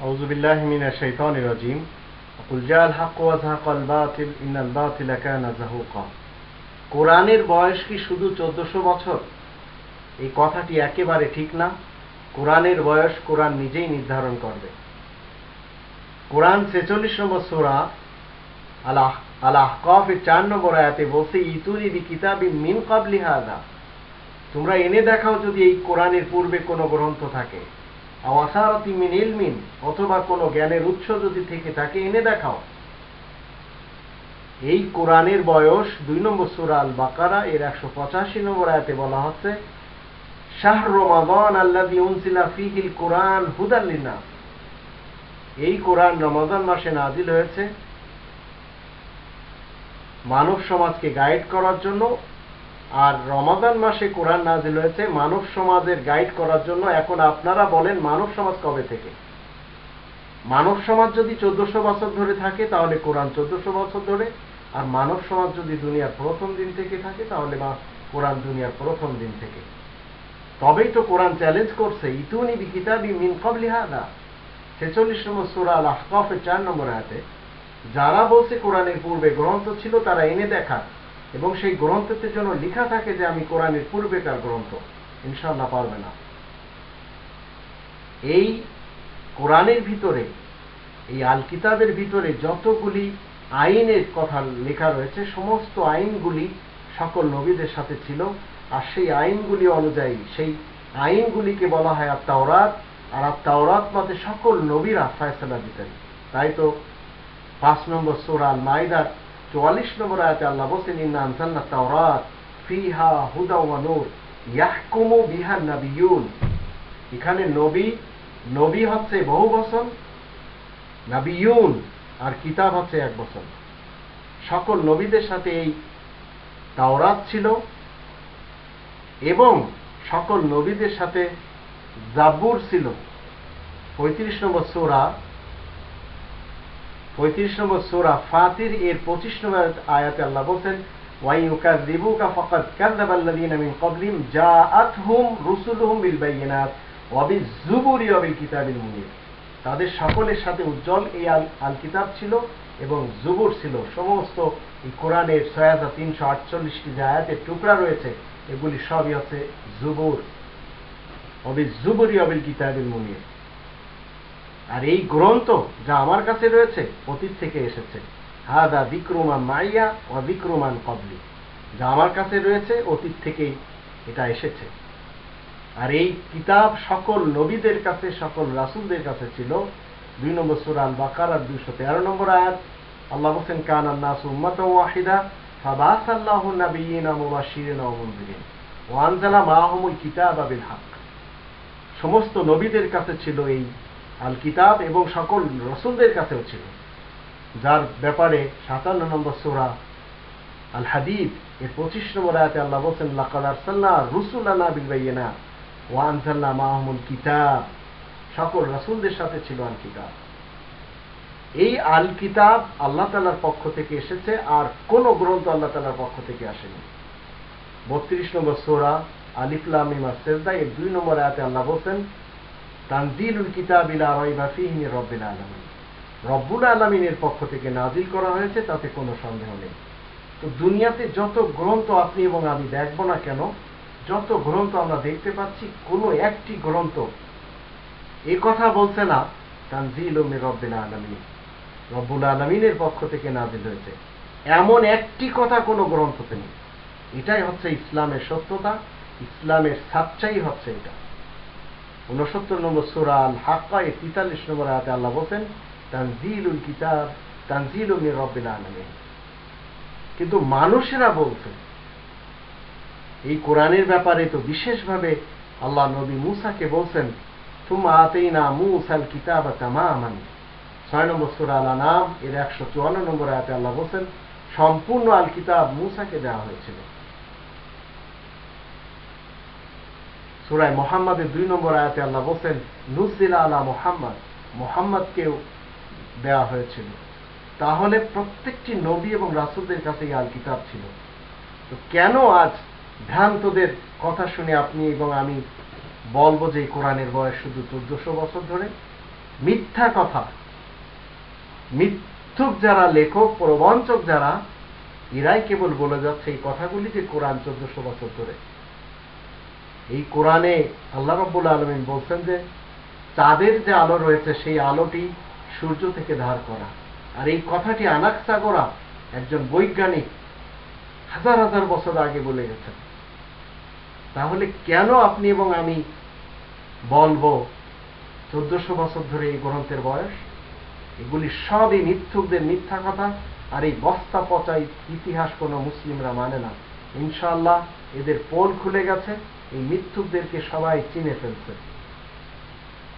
أعوذ بالله من الشيطان الرجيم قل جاء الحق وزهق الباطل إن الباطل كان زهوقا কোরআনের বয়স কি শুধু চোদ্দশো বছর এই কথাটি একেবারে ঠিক না কোরআনের বয়স কোরআন নিজেই নির্ধারণ করবে কোরআন ছেচল্লিশ নম্বর সোরা আলাহ আলাহ কফের চার নম্বর আয়াতে বলছে ইতুরি বি কিতাবি মিন কাবলি হাদা তোমরা এনে দেখাও যদি এই কোরআনের পূর্বে কোনো গ্রন্থ থাকে মিন ইলমিন, অথবা কোনো জ্ঞানের উৎস যদি থেকে থাকে, এনে দেখাও। এই কোরআনের বয়স দুই নম্বর সুরা আল বাকারা এর একশো পঁচাশি নম্বর আয়াতে বলা হচ্ছে শাহ রমাদান আল্লাদি উনসিলা ফিহিল কোরআন হুদাল্লিনা এই কোরআন রমাদান মাসে নাজিল হয়েছে মানব সমাজকে গাইড করার জন্য আর রমাদান মাসে কোরআন নাজিল হয়েছে, মানব সমাজের গাইড করার জন্য। এখন আপনারা বলেন, মানব সমাজ কবে থেকে? মানব সমাজ যদি চোদ্দশো বছর ধরে থাকে, তাহলে কোরআন চোদ্দশো বছর ধরে। আর মানব সমাজ যদি দুনিয়ার প্রথম দিন থেকে থাকে, তাহলে বা কোরআন দুনিয়ার প্রথম দিন থেকে। তবেই তো কোরআন চ্যালেঞ্জ করছে। ইতুনি কিতাবি মিন কবলি হাদা। ছেচল্লিশ নম্বর সুরা আল আহকাফের চার নম্বর আয়াতে, যারা বলছে কোরআনের পূর্বে গ্রন্থ ছিল, তারা এনে দেখা এবং সেই গ্রন্থের জন্য লেখা থাকে যে আমি কোরআনের পূর্বেকার গ্রন্থ ইনশাল্লাহ পারবে না। এই কোরআনের ভিতরে, এই আল কিতাবের ভিতরে যতগুলি আইনের কথা লেখা রয়েছে, সমস্ত আইনগুলি সকল নবীদের সাথে ছিল, আর সেই আইনগুলি অনুযায়ী সেই আইনগুলিকে বলা হয় আর তাওরাত আর তাওরাত মতে সকল নবীরা ফায়সলা দিতেন। তাই তো পাঁচ নম্বর সোরাল মাইদার চুয়াল্লিশ নম্বর আয়াতে আল্লাহ বলছেন, ইন্না আনসাল্লা তাওরাত, ফিহা হুদা ওয়া নূর, ইয়াহকুমু বিহা নাবিয়ুন। এখানে নবী নবী হচ্ছে বহু বছর নাবিয়ুন আর কিতাব হচ্ছে এক বছর সকল নবীদের সাথে এই তাওরাত ছিল এবং সকল নবীদের সাথে জাবুর ছিল। পঁয়ত্রিশ নম্বর সোরা পঁয়ত্রিশ নম্বর সোরা ফাতির, এর পঁচিশ নম্বর আয়াতে আল্লাহ বলছেন তাদের সকলের সাথে উজ্জ্বল এই আল আল কিতাব ছিল এবং জুবুর ছিল। সমস্ত এই কোরআনের ছয় হাজার তিনশো আটচল্লিশটি যে আয়াতের টুকরা রয়েছে, এগুলি সবই হচ্ছে জুবুর অবিল জুবুরি অবিল কিতাবিল মুনির। আর এই গ্রন্থ যা আমার কাছে রয়েছে, অতীত থেকে এসেছে। হাদা বিক্রমান মাইয়া ও বিক্রমান কবলি। যা আমার কাছে রয়েছে, অতীত থেকেই এটা এসেছে। আর এই কিতাব সকল নবীদের কাছে, সকল রাসুলদের কাছে ছিল। দুই নম্বর সুরাল বাকার আর দুইশো তেরো নম্বর আয়াত। আল্লাহ হোসেন কান আন্নাস উম্মত ওয়াহিদা ফাবাস আল্লাহ নবীনা মুবাশিরিন ওয়া মুনজিরিন। ওয়া আনজালা মাআহুমুল কিতাব বিল হক। সমস্ত নবীদের কাছে ছিল এই আল কিতাব এবং সকল রসুলদের কাছেও ছিল, যার ব্যাপারে সাতান্ন নম্বর সোরা আল হাদিদ এর পঁচিশ নম্বর আয়াতে আল্লাহ বলছেন, লাকাদ আরসালনা রুসুলানা বিল বাইয়িনাত ওয়া আনজালনা কিতাব সকল রাসূলদের সাথে ছিল আল কিতাব এই আল কিতাব আল্লাহ তালার পক্ষ থেকে এসেছে, আর কোন গ্রন্থ আল্লাহ তালার পক্ষ থেকে আসেনি। বত্রিশ নম্বর সোরা আলিফলামিমা সেজদা এর দুই নম্বর আয়াতে আল্লাহ বলছেন তানজিলুল কিতাব ইলা রাইবা ফীহি রব্বিল আলামিন। রব্বুল আলামিনের পক্ষ থেকে নাজিল করা হয়েছে, তাতে কোনো সন্দেহ নেই। তো দুনিয়াতে যত গ্রন্থ আপনি এবং আমি দেখব না কেন, যত গ্রন্থ আমরা দেখতে পাচ্ছি, কোনো একটি গ্রন্থ এ কথা বলছে না তানজিল রব্বিল আলামিন। রব্বুল আলমিনের পক্ষ থেকে নাজিল হয়েছে। এমন একটি কথা কোনো গ্রন্থতে নেই। এটাই হচ্ছে ইসলামের সত্যতা, ইসলামের সাচ্চাই হচ্ছে এটা। উনসত্তর নম্বর সুরা আল হাক্কা এর তেতাল্লিশ নম্বর আয়াতে আল্লাহ বলছেন, তানজিলুল কিতাব, তানজিল রব্বিল আলমিন। কিন্তু মানুষেরা বলছে এই কোরআনের ব্যাপারে তো বিশেষভাবে আল্লাহ নবী মুসাকে বলছেন, তুমা আতেই না মুসাল কিতাব তামামান। ছয় নম্বর সুরা নাম এর একশো চুয়ান্ন নম্বর আয়াতে আল্লাহ বলছেন, সম্পূর্ণ আল কিতাব মুসাকে দেওয়া হয়েছিল। সুরায় মোহাম্মদের দুই নম্বর আয়াতে আল্লাহ বলছেন নুজিলা আলা মোহাম্মদ। মোহাম্মদকেও দেওয়া হয়েছিল। তাহলে প্রত্যেকটি নবী এবং রাসুলদের কাছে আল কিতাব ছিল। তো কেন আজ ভ্রান্তদের কথা শুনে আপনি এবং আমি বলব যে কোরআনের বয়স শুধু চোদ্দশো বছর ধরে? মিথ্যা কথা। মিথ্যুক যারা লেখক, প্রবঞ্চক যারা, এরাই কেবল বলে যাচ্ছে এই কথাগুলি যে কোরআন চোদ্দশো বছর ধরে। এই কোরআনে আল্লাহ রব্বুল আলমিন বলছেন যে, চাঁদের যে আলো রয়েছে, সেই আলোটি সূর্য থেকে ধার করা। আর এই কথাটি আনাকসা করা একজন বৈজ্ঞানিক হাজার হাজার বছর আগে বলে গেছেন। তাহলে কেন আপনি এবং আমি বলব চোদ্দশো বছর ধরে এই গ্রন্থের বয়স? এগুলি সবই মিথ্যুকদের মিথ্যা কথা, আর এই বস্তা পচাই ইতিহাস কোনো মুসলিমরা মানে না। ইনশাআল্লাহ এদের পোল খুলে গেছে এই মিথ্যুকদেরকে সবাই চিনে ফেলছে।